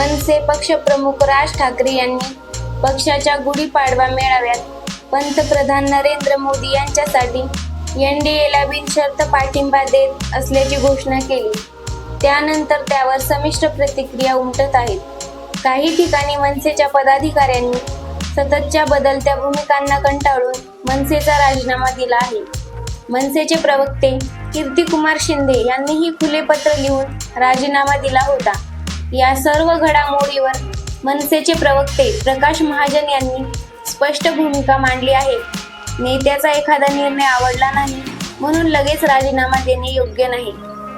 मनसे पक्षप्रमुख राज ठाकरे यांनी पक्षाच्या गुढीपाडवा मेळाव्यात पंतप्रधान नरेंद्र मोदी यांच्यासाठी एनडीएला बिनशर्त पाठिंबा देत असल्याची घोषणा केली. त्यानंतर त्यावर समिष्ट प्रतिक्रिया उमटत आहेत. काही ठिकाणी मनसेच्या पदाधिकाऱ्यांनी सततच्या बदलत्या भूमिकांना कंटाळून मनसेचा राजीनामा दिला आहे. मनसेचे प्रवक्ते कीर्तिकुमार शिंदे यांनीही खुले पत्र लिहून राजीनामा दिला होता. या सर्व घडामोडीवर मनसेचे प्रवक्ते प्रकाश महाजन यांनी स्पष्ट भूमिका मांडली आहे. नेत्याचा एखादा निर्णय आवडला नाही म्हणून लगेच राजीनामा देणे योग्य नाही.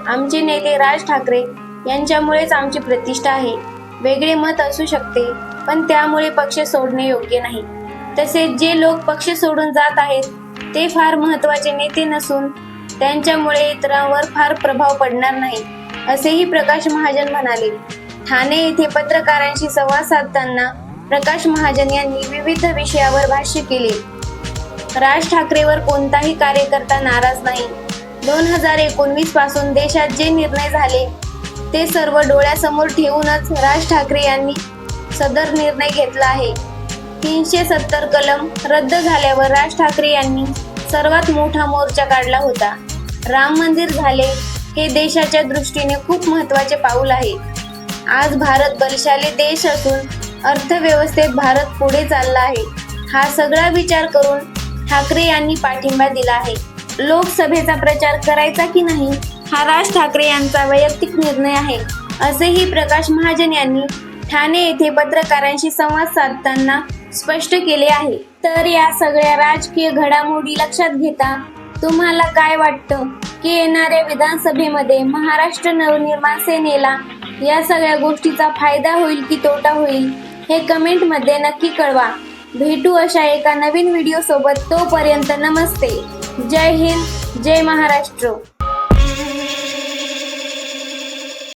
आमचे नेते राज ठाकरे यांच्यामुळेच आमची प्रतिष्ठा आहे. वेगळे मत असू शकते पण त्यामुळे पक्ष सोडणे योग्य नाही. तसेच जे लोक पक्ष सोडून जात आहेत ते फार महत्त्वाचे नेते नसून त्यांच्यामुळे इतरांवर फार प्रभाव पडणार नाही असेही प्रकाश महाजन म्हणाले. ठाणे येथे पत्रकारांशी संवाद साधताना प्रकाश महाजन यांनी विविध विषयावर भाष्य केले. राज ठाकरेवर कोणताही कार्यकर्ता नाराज नाही. दोन हजार एकोणवीसपासून देशात जे निर्णय झाले ते सर्व डोळ्यासमोर ठेवूनच राज ठाकरे यांनी सदर निर्णय घेतला आहे. तीनशे सत्तर कलम रद्द झाल्यावर राज ठाकरे यांनी सर्वात मोठा मोर्चा काढला होता. राम मंदिर झाले हे देशाच्या दृष्टीने खूप महत्त्वाचे पाऊल आहे. आज भारत बलशाली देश असून अर्थव्यवस्थेत भारत पुढे चालला आहे. हा सगळा विचार करून ठाकरे यांनी पाठिंबा दिला आहे. लोकसभेचा प्रचार करायचा की नाही हा राज ठाकरे यांचा वैयक्तिक निर्णय आहे असेही प्रकाश महाजन यांनी ठाणे येथे पत्रकारांशी संवाद साधताना स्पष्ट केले आहे. तर या सगळ्या राजकीय घडामोडी लक्षात घेता तुम्हाला काय वाटतं? की येणाऱ्या विधानसभेमध्ये महाराष्ट्र नवनिर्माण सेनेला या सगळ्या गोष्टीचा फायदा होईल की तोटा होईल हे कमेंटमध्ये नक्की कळवा. भेटू अशा एका नवीन व्हिडिओ सोबत तोपर्यंत नमस्ते. जय हिंद जय महाराष्ट्र.